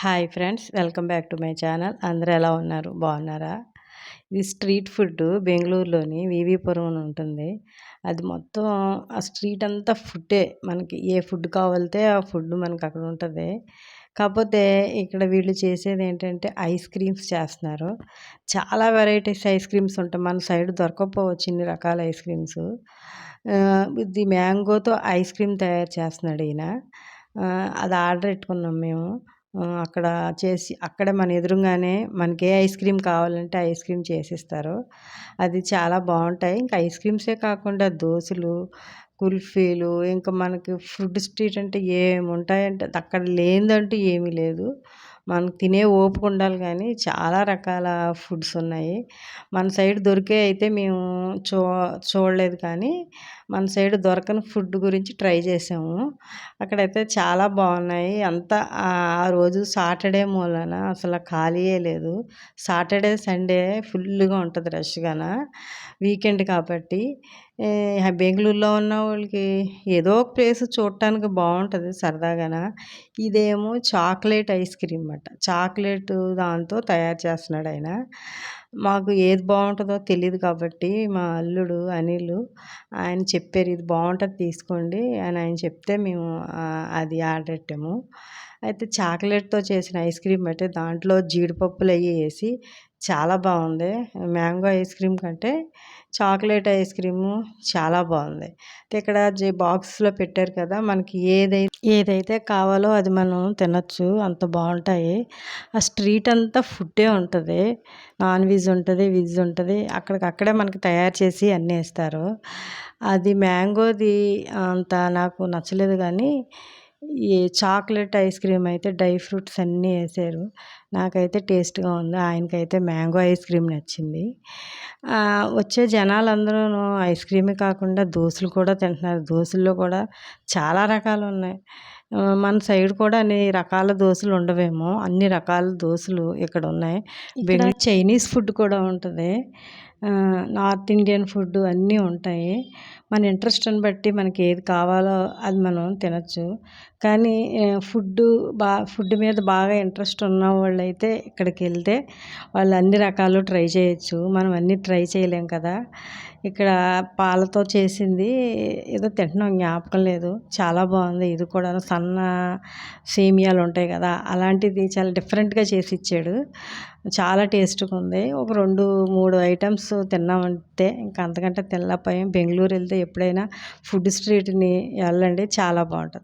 Hi friends welcome back to my channel అందరూ ఎలా ఉన్నారు? బాగున్నారా? ఇది స్ట్రీట్ ఫుడ్ బెంగళూరులోని వివిపురం అని ఉంటుంది. అది మొత్తం ఆ స్ట్రీట్ అంతా ఫుడ్డే మనకి ఏ ఫుడ్ కావాలితే ఆ ఫుడ్ మనకి అక్కడ ఉంటుంది. కాకపోతే ఇక్కడ వీళ్ళు చేసేది ఏంటంటే ఐస్ క్రీమ్స్ చేస్తున్నారు. చాలా వెరైటీస్ ఐస్ క్రీమ్స్ ఉంటాయి. మన సైడ్ దొరకకపోవచ్చు ఇన్ని రకాల ఐస్ క్రీమ్స్ ఇది మ్యాంగోతో ఐస్ క్రీమ్ తయారు చేస్తున్నాడు ఈయన. అది ఆర్డర్ పెట్టుకున్నాం మేము. అక్కడ చేసి అక్కడే మన ఎదురుగానే మనకి ఏ ఐస్ క్రీమ్ కావాలంటే ఐస్ క్రీమ్ చేసిస్తారు. అది చాలా బాగుంటాయి. ఇంకా ఐస్ క్రీమ్సే కాకుండా దోశలు కుల్ఫీలు ఇంకా మనకి ఫుడ్ స్ట్రీట్ అంటే ఏమి ఉంటాయంటే అక్కడ లేనిదంటూ ఏమీ లేదు. మనం తినే ఓపిక ఉండాలి కానీ చాలా రకాల ఫుడ్స్ ఉన్నాయి. మన సైడ్ దొరికే అయితే మేము చూ చూడలేదు కానీ మన సైడ్ దొరకని ఫుడ్ గురించి ట్రై చేసాము. అక్కడైతే చాలా బాగున్నాయి. అంతా ఆ రోజు సాటర్డే మూలన అసలు ఖాళీయే లేదు. సాటర్డే సండే ఫుల్గా ఉంటుంది రష్గాన వీకెండ్ కాబట్టి బెంగళూరులో ఉన్న వాళ్ళకి ఏదో ఒక ప్లేస్ చూడటానికి బాగుంటుంది సరదాగాన. ఇదేమో చాక్లెట్ ఐస్ క్రీమ్ అన్నమాట చాక్లెట్ దాంతో తయారు చేస్తున్నాడు ఆయన. మాకు ఏది బాగుంటుందో తెలియదు కాబట్టి మా అల్లుడు అనిల్ ఆయన చెప్పారు ఇది బాగుంటుంది తీసుకోండి అని ఆయన చెప్తే మేము అది ఆర్డర్ పెట్టాము. అయితే చాక్లెట్తో చేసిన ఐస్ క్రీమ్ అయితే దాంట్లో జీడిపప్పులు అవి వేసి చాలా బాగుంది. మ్యాంగో ఐస్ క్రీమ్ కంటే చాక్లెట్ ఐస్ క్రీము చాలా బాగుంది. ఇక్కడ జే బాక్స్లో పెట్టారు కదా మనకి ఏదైతే ఏదైతే కావాలో అది మనం తినచ్చు. అంత బాగుంటాయి. ఆ స్ట్రీట్ అంతా ఫుడ్డే ఉంటుంది. నాన్ వెజ్ ఉంటుంది వెజ్ ఉంటుంది. అక్కడికక్కడే మనకి తయారు చేసి అన్నీ ఇస్తారు అది మ్యాంగోది అంత నాకు నచ్చలేదు కానీ ఈ చాక్లెట్ ఐస్ క్రీమ్ అయితే డ్రై ఫ్రూట్స్ అన్నీ వేసారు. నాకైతే టేస్ట్గా ఉంది. ఆయనకైతే మ్యాంగో ఐస్ క్రీమ్ నచ్చింది. వచ్చే జనాలందరూ ఐస్ క్రీమే కాకుండా దోశలు కూడా తింటున్నారు. దోశల్లో కూడా చాలా రకాలు ఉన్నాయి. మన సైడ్ కూడా అన్ని రకాల దోశలు ఉండవేమో. అన్ని రకాల దోశలు ఇక్కడ ఉన్నాయి చైనీస్ ఫుడ్ కూడా ఉంటుంది. నార్త్ ఇండియన్ ఫుడ్ అన్నీ ఉంటాయి. మన ఇంట్రెస్ట్ని బట్టి మనకి ఏది కావాలో అది మనం తినచ్చు. కానీ ఫుడ్ బా ఫుడ్ మీద బాగా ఇంట్రెస్ట్ ఉన్న వాళ్ళు అయితే ఇక్కడికి వెళ్తే వాళ్ళు అన్ని రకాలు ట్రై చేయొచ్చు. మనం అన్నీ ట్రై చేయలేం కదా. ఇక్కడ పాలతో చేసింది ఏదో తింటున్నాం జ్ఞాపకం లేదు. చాలా బాగుంది. ఇది కూడా సన్న సేమియాలు ఉంటాయి కదా. అలాంటిది చాలా డిఫరెంట్గా చేసి ఇచ్చాడు. చాలా టేస్ట్గా ఉంది. ఒక రెండు మూడు ఐటమ్స్ తిన్నామంటే ఇంకా అంతకంటే తెల్లపాయం బెంగళూరు వెళ్తే ఎప్పుడైనా ఫుడ్ స్ట్రీట్ని వెళ్ళండి. చాలా బాగుంటుంది.